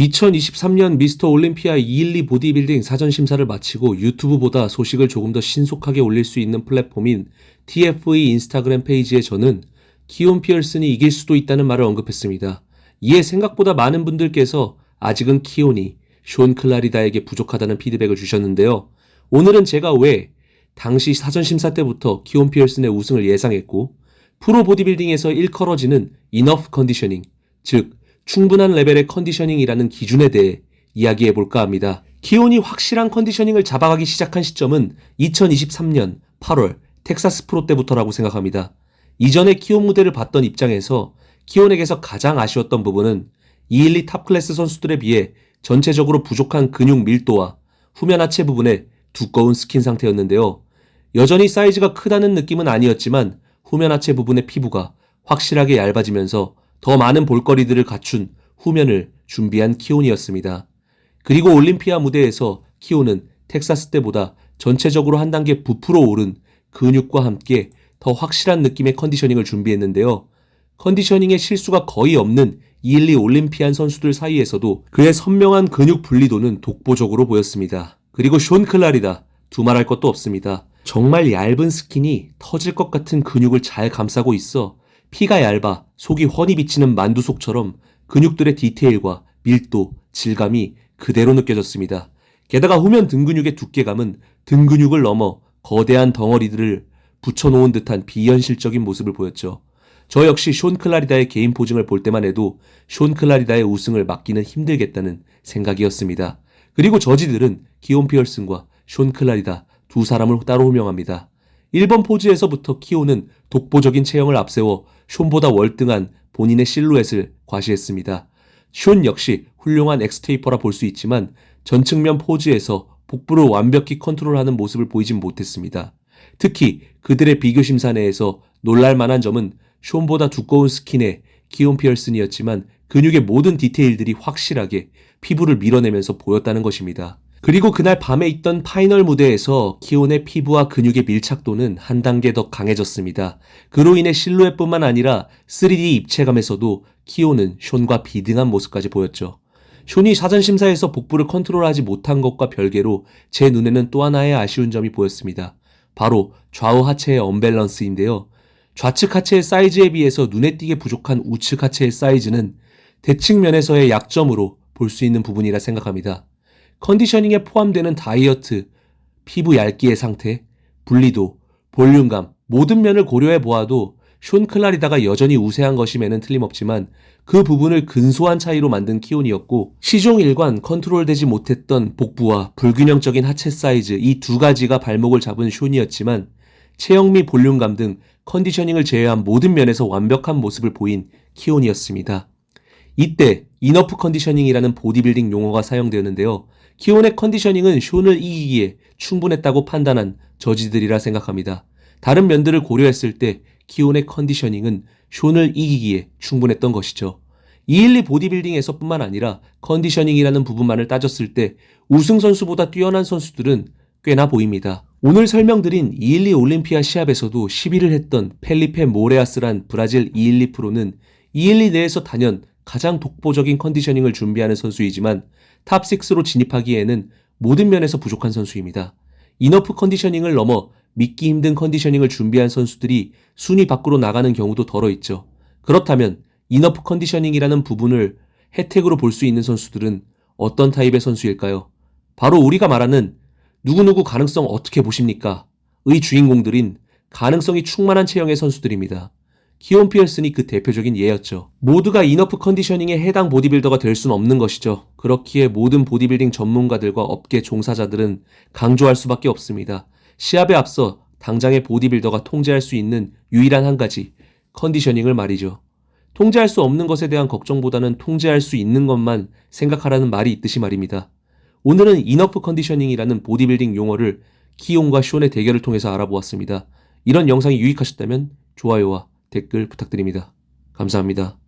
2023년 미스터 올림피아 212 보디빌딩 사전 심사를 마치고 유튜브보다 소식을 조금 더 신속하게 올릴 수 있는 플랫폼인 TFE 인스타그램 페이지에 저는 키온 피어슨이 이길 수도 있다는 말을 언급했습니다. 이에 생각보다 많은 분들께서 아직은 키온이 쇼 클라리다에게 부족하다는 피드백을 주셨는데요. 오늘은 제가 왜 당시 사전 심사 때부터 키온 피어슨의 우승을 예상했고 프로 보디빌딩에서 일컬어지는 이너프 컨디셔닝, 즉 충분한 레벨의 컨디셔닝이라는 기준에 대해 이야기해 볼까 합니다. 키온이 확실한 컨디셔닝을 잡아가기 시작한 시점은 2023년 8월 텍사스 프로 때부터라고 생각합니다. 이전에 키온 무대를 봤던 입장에서 키온에게서 가장 아쉬웠던 부분은 212 탑클래스 선수들에 비해 전체적으로 부족한 근육 밀도와 후면 하체 부분의 두꺼운 스킨 상태였는데요. 여전히 사이즈가 크다는 느낌은 아니었지만 후면 하체 부분의 피부가 확실하게 얇아지면서 더 많은 볼거리들을 갖춘 후면을 준비한 키온이었습니다. 그리고 올림피아 무대에서 키온은 텍사스 때보다 전체적으로 한 단계 부풀어 오른 근육과 함께 더 확실한 느낌의 컨디셔닝을 준비했는데요. 컨디셔닝에 실수가 거의 없는 212 올림피안 선수들 사이에서도 그의 선명한 근육 분리도는 독보적으로 보였습니다. 그리고 쇼 클라리다 두말할 것도 없습니다. 정말 얇은 스킨이 터질 것 같은 근육을 잘 감싸고 있어 피가 얇아 속이 훤히 비치는 만두 속처럼 근육들의 디테일과 밀도, 질감이 그대로 느껴졌습니다. 게다가 후면 등 근육의 두께감은 등 근육을 넘어 거대한 덩어리들을 붙여놓은 듯한 비현실적인 모습을 보였죠. 저 역시 쇼 클라리다의 개인 포징을 볼 때만 해도 쇼 클라리다의 우승을 막기는 힘들겠다는 생각이었습니다. 그리고 저지들은 기온 피얼슨과 쇼 클라리다 두 사람을 따로 호명합니다. 1번 포즈에서부터 키오는 독보적인 체형을 앞세워 숀보다 월등한 본인의 실루엣을 과시했습니다. 숀 역시 훌륭한 엑스테이퍼라 볼 수 있지만 전측면 포즈에서 복부를 완벽히 컨트롤하는 모습을 보이진 못했습니다. 특히 그들의 비교 심사 내에서 놀랄 만한 점은 숀보다 두꺼운 스킨의 키온 피얼슨이었지만 근육의 모든 디테일들이 확실하게 피부를 밀어내면서 보였다는 것입니다. 그리고 그날 밤에 있던 파이널 무대에서 키온의 피부와 근육의 밀착도는 한 단계 더 강해졌습니다. 그로 인해 실루엣뿐만 아니라 3D 입체감에서도 키온은 숀과 비등한 모습까지 보였죠. 숀이 사전 심사에서 복부를 컨트롤하지 못한 것과 별개로 제 눈에는 또 하나의 아쉬운 점이 보였습니다. 바로 좌우 하체의 언밸런스인데요. 좌측 하체의 사이즈에 비해서 눈에 띄게 부족한 우측 하체의 사이즈는 대측면에서의 약점으로 볼 수 있는 부분이라 생각합니다. 컨디셔닝에 포함되는 다이어트, 피부 얇기의 상태, 분리도, 볼륨감, 모든 면을 고려해 보아도 쇼 클라리다가 여전히 우세한 것임에는 틀림없지만 그 부분을 근소한 차이로 만든 키온이었고 시종 일관 컨트롤되지 못했던 복부와 불균형적인 하체 사이즈 이 두 가지가 발목을 잡은 쇼이었지만 체형 미 볼륨감 등 컨디셔닝을 제외한 모든 면에서 완벽한 모습을 보인 키온이었습니다. 이때 이너프 컨디셔닝이라는 보디빌딩 용어가 사용되었는데요. 키온의 컨디셔닝은 쇼을 이기기에 충분했다고 판단한 저지들이라 생각합니다. 다른 면들을 고려했을 때 키온의 컨디셔닝은 쇼을 이기기에 충분했던 것이죠. 212 보디빌딩에서 뿐만 아니라 컨디셔닝이라는 부분만을 따졌을 때 우승 선수보다 뛰어난 선수들은 꽤나 보입니다. 오늘 설명드린 212 올림피아 시합에서도 10위를 했던 펠리페 모레아스란 브라질 212 프로는 212 내에서 단연 가장 독보적인 컨디셔닝을 준비하는 선수이지만 탑6로 진입하기에는 모든 면에서 부족한 선수입니다. 이너프 컨디셔닝을 넘어 믿기 힘든 컨디셔닝을 준비한 선수들이 순위 밖으로 나가는 경우도 덜어 있죠. 그렇다면 이너프 컨디셔닝이라는 부분을 혜택으로 볼 수 있는 선수들은 어떤 타입의 선수일까요? 바로 우리가 말하는 누구누구 가능성 어떻게 보십니까? 의 주인공들인 가능성이 충만한 체형의 선수들입니다. 키온 피어슨이 그 대표적인 예였죠. 모두가 이너프 컨디셔닝에 해당 보디빌더가 될 수는 없는 것이죠. 그렇기에 모든 보디빌딩 전문가들과 업계 종사자들은 강조할 수밖에 없습니다. 시합에 앞서 당장의 보디빌더가 통제할 수 있는 유일한 한 가지, 컨디셔닝을 말이죠. 통제할 수 없는 것에 대한 걱정보다는 통제할 수 있는 것만 생각하라는 말이 있듯이 말입니다. 오늘은 이너프 컨디셔닝이라는 보디빌딩 용어를 키온과 쇼의 대결을 통해서 알아보았습니다. 이런 영상이 유익하셨다면 좋아요와 댓글 부탁드립니다. 감사합니다.